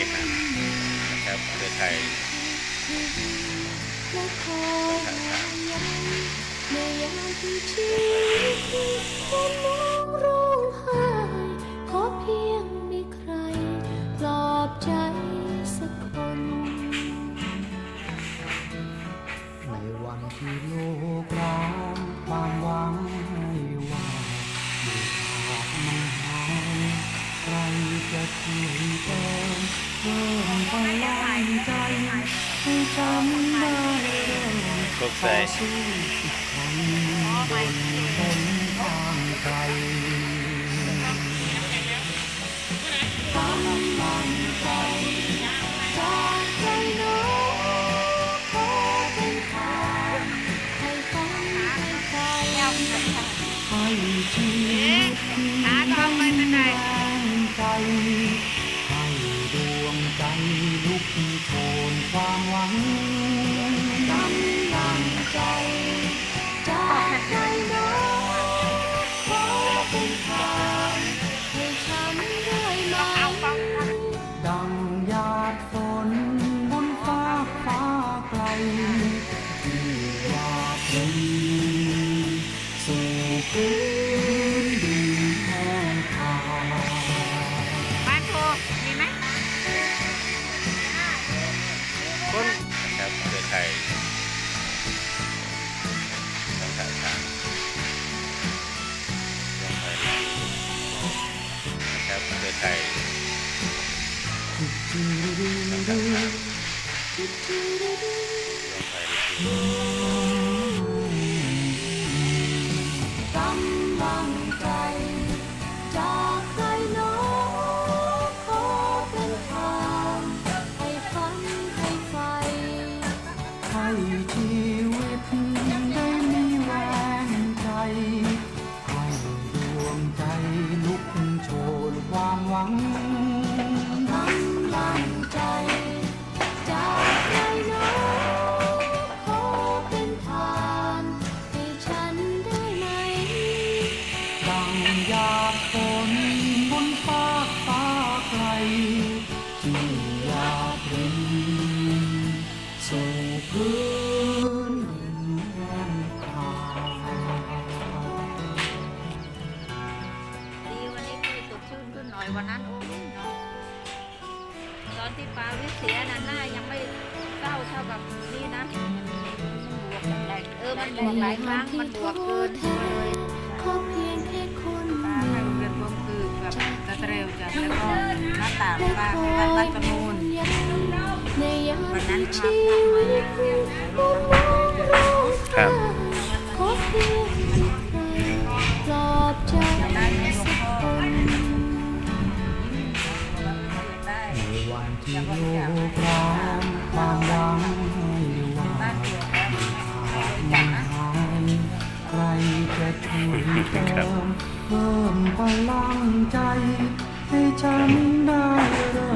ริหารนะครับเครือข่ายและขอห่วงใยในยามที่ชีวิตคนมองร้ ใครจะช่วยเติมเพิ่มพลังใจให้ฉันได้เริ่มโชคต่ชัอยสู้อีกครั้งบน งใจลุกโชนความหวังกำลังใจจากใจน้องขอเป็นทางให้ฉันได้ไหมดังหยาดฝนบนฟ้าฟ้าไกลที่หยาดดินสู่พื้น 嘟嘟嘟嘟嘟。 สู่พื้นดินแห้งผาดีวันนี้คือสดชื่นขึ้นหน่อยวันนั้นโอ้ยเนาะตอนที่ปาวิเสียนะหน้ายังไม่เศร้าเท่ากับนี่นะเออมันบวกหลายครั้งมันบวกเกินเลยขอเพียงแค่คนป้าให้เรียนรวมคือแบบกระเตรวจะแล้วก็หน้าต่างป้าให้บ้านบ้านประมูลในยามวั นั้นครับครปลอบที่โลกร้างความหวังให้ว่าบ้ากมันหายใครจะช่วยเติมเพิ่มพลังใจให้ฉันได้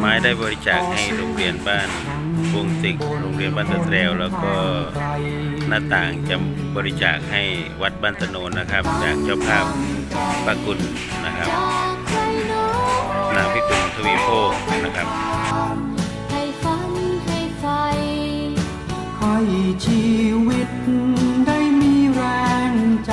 ไม้ได้บริจาคให้โรงเรียนบ้าน วงติกโรงเรียนบ้านตะแตรวแล้วก็หน้าต่างจะบริจาคให้วัดบ้านตะโนนนะครับ จากเจ้าภาพปากุลนะครับ นางพิกุลทวีโภนะครับให้ชีวิตได้มีแรงใจ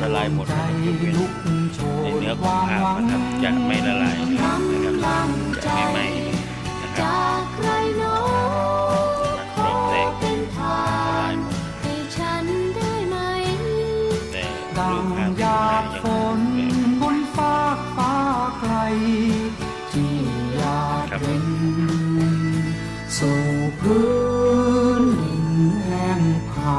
นนเนื้อของข้าวนะครับจะไม่ละลายนะครับจะไม่ไหม้เลยนะครับจากใครโน้ขอเป็นทาละลายหมดให้ฉันได้ไหมแต่ดัลูงกข้าวหยาดฝนบนฟ้าฟ้าไกล ที่อยากเป็นสู่พื้นดินแห้งผา